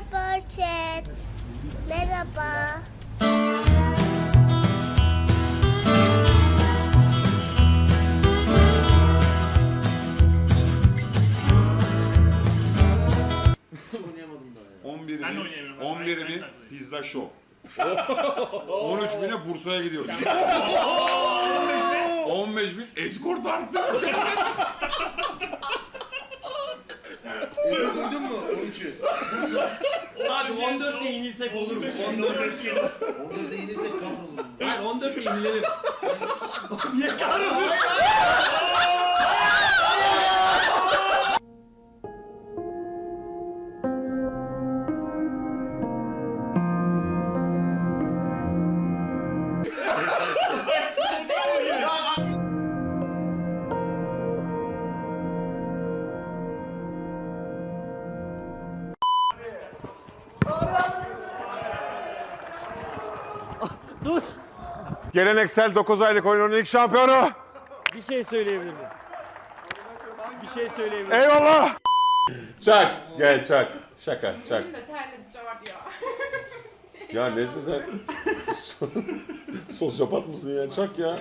Merhaba chat. Merhaba. Oynayamadım daha ya. 11 Ben de bin, oynayamıyorum. 11 Ben- bin ben- pizza şov. 13 bine Bursa'ya gidiyoruz. 15 bin eskort artı. Emre duydun mu? 13'ü. Abi 14'te inilsek olur mu? 14. Orada değilsek kahrolurum. Hayır 14'te inilelim. Geleneksel 9 aylık oyunun ilk şampiyonu. Bir şey söyleyebilir miyim? Bir şey söyleyebilir miyim? Eyvallah. Çak. Gel çak. Şaka çak. Ya nesin sen? Sosyopat mısın ya? Çak ya.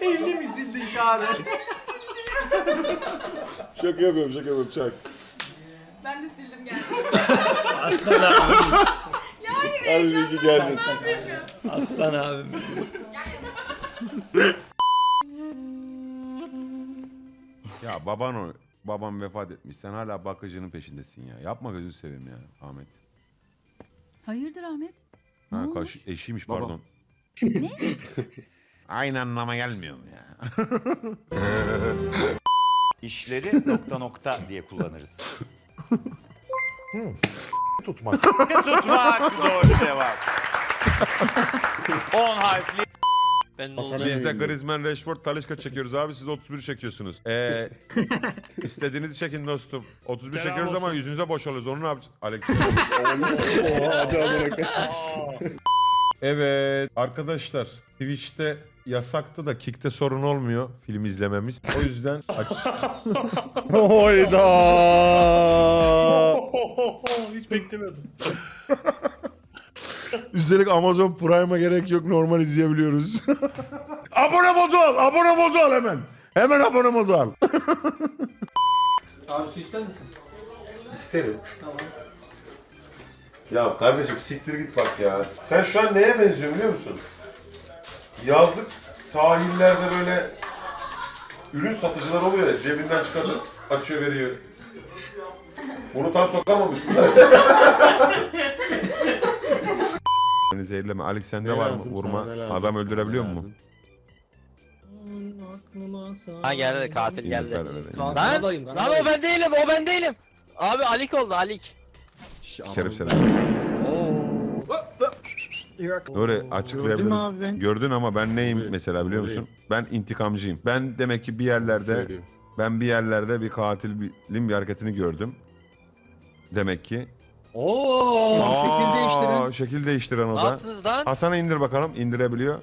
Elini mi sildin Çağrı? Şaka yapıyorum şaka yapıyorum çak. Ben de sildim geldim. Aslan abim. Hadi iyi ki geldin. Aslan abim. Ya baban o. Babam vefat etmiş. Sen hala bakıcının peşindesin ya. Yapma gözünü seveyim ya Ahmet. Hayırdır Ahmet? Ha, Ne kaş, eşiymiş Babam. pardon. Aynı anlama gelmiyor mu ya? İşleri nokta nokta diye kullanırız. Tutmaz. Tutmak doğru cevap. 10 harfli Ben Biz de Griezmann, Rashford, Talisca çekiyoruz abi. Siz 31 çekiyorsunuz. Ee, istediğinizi çekin dostum. 31 Selam çekiyoruz ama olsun. yüzünüze boşalıyoruz. Onu ne yapacağız? Alex. evet arkadaşlar Twitch'te yasaktı da Kick'te sorun olmuyor film izlememiz. O yüzden aç. Oyda. Hiç beklemiyordum. Üstelik Amazon Prime'a gerek yok normal izleyebiliyoruz. abone modu al, abone modu al hemen. Hemen abone modu al. Abi su ister misin? İsterim. Ya kardeşim siktir git bak ya. Sen şu an neye benziyor biliyor musun? Yazlık sahillerde böyle ürün satıcılar oluyor ya cebinden çıkartıp açıyor veriyor. Bunu tam sokamamışsın. Beni zehirleme. Alex sende var mı? Vurma. Adam öldürebiliyor mu? Ha geldi katil geldi. Ver, ver, ver. Kaan Lan o ben değilim o ben değilim. Abi Alik oldu Alik. Sikerim seni. Öyle açıklayabiliriz. Gördün ama ben neyim mesela biliyor musun? Ben intikamcıyım. Ben demek ki bir yerlerde ben bir yerlerde bir katilin bir hareketini gördüm. Demek ki. Oo, Aa, şekil değiştirin. Şekil değiştiren o Ne da. yaptınız lan? Hasan'a indir bakalım. indirebiliyor.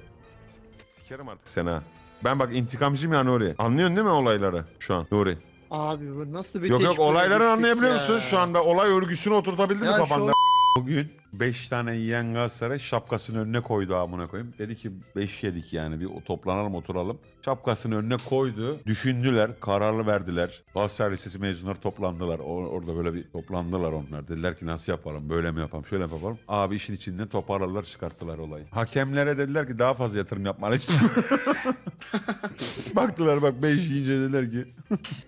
Sikerim artık seni ha. Ben bak intikamcıyım ya Nuri. Anlıyorsun değil mi olayları şu an Nuri? Abi bu nasıl bir Yok yok teşkil olayları anlayabiliyor ya. musun? Şu anda olay örgüsünü oturtabildin mi Ya şu kafanda? Bugün 5 tane yiyen Galatasaray şapkasını önüne koydu amına koyayım. Dedi ki 5 yedik yani bir toplanalım oturalım. Şapkasını önüne koydu. Düşündüler, kararlı verdiler. Galatasaray Lisesi mezunları toplandılar. O- orada böyle bir toplandılar onlar. Dediler ki nasıl yapalım, böyle mi yapalım, şöyle mi yapalım. Abi işin içinden toparladılar, çıkarttılar olayı. Hakemlere dediler ki daha fazla yatırım yapmalıyız. Baktılar bak 5 yiyince dediler ki.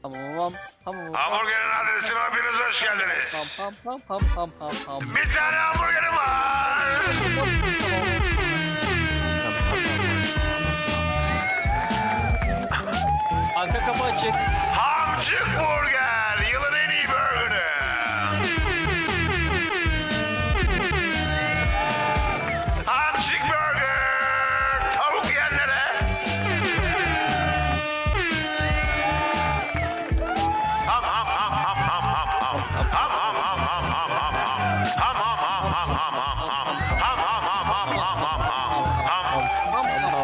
Tamam tamam. Hamburgerin adresine hepiniz hoş geldiniz. Pam pam pam pam pam. Bir tane hamburgerim var. ママ